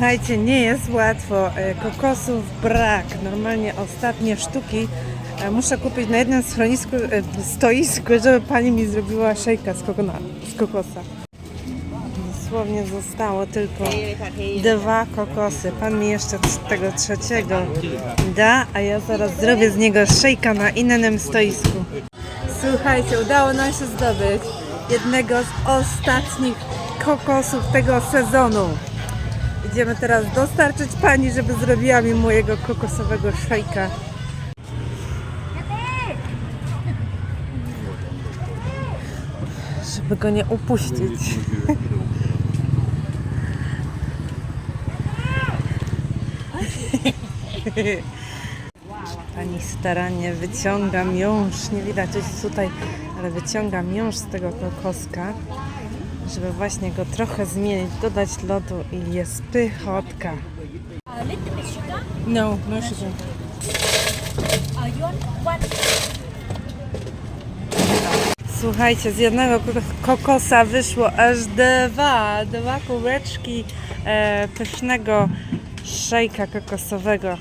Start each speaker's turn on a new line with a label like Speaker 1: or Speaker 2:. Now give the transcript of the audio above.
Speaker 1: Słuchajcie, nie jest łatwo. E, Kokosów brak. Normalnie ostatnie sztuki e, muszę kupić na jednym schronisku, e, stoisku, żeby pani mi zrobiła szejka z, kokona, z kokosa. Dosłownie zostało tylko dwa kokosy. Pan mi jeszcze tego trzeciego da, a ja zaraz zrobię z niego szejka na innym stoisku. Słuchajcie, udało nam się zdobyć jednego z ostatnich kokosów tego sezonu. Idziemy teraz dostarczyć pani, żeby zrobiła mi mojego kokosowego szejka. Żeby go nie upuścić. Pani starannie wyciąga miąższ, nie widać jest tutaj, ale wyciąga miąższ z tego kokoska, żeby właśnie go trochę zmienić, dodać lodu i jest pychotka. No, no sugar. Słuchajcie, z jednego ko- kokosa wyszło aż dwa, dwa kubeczki e, pysznego szejka kokosowego.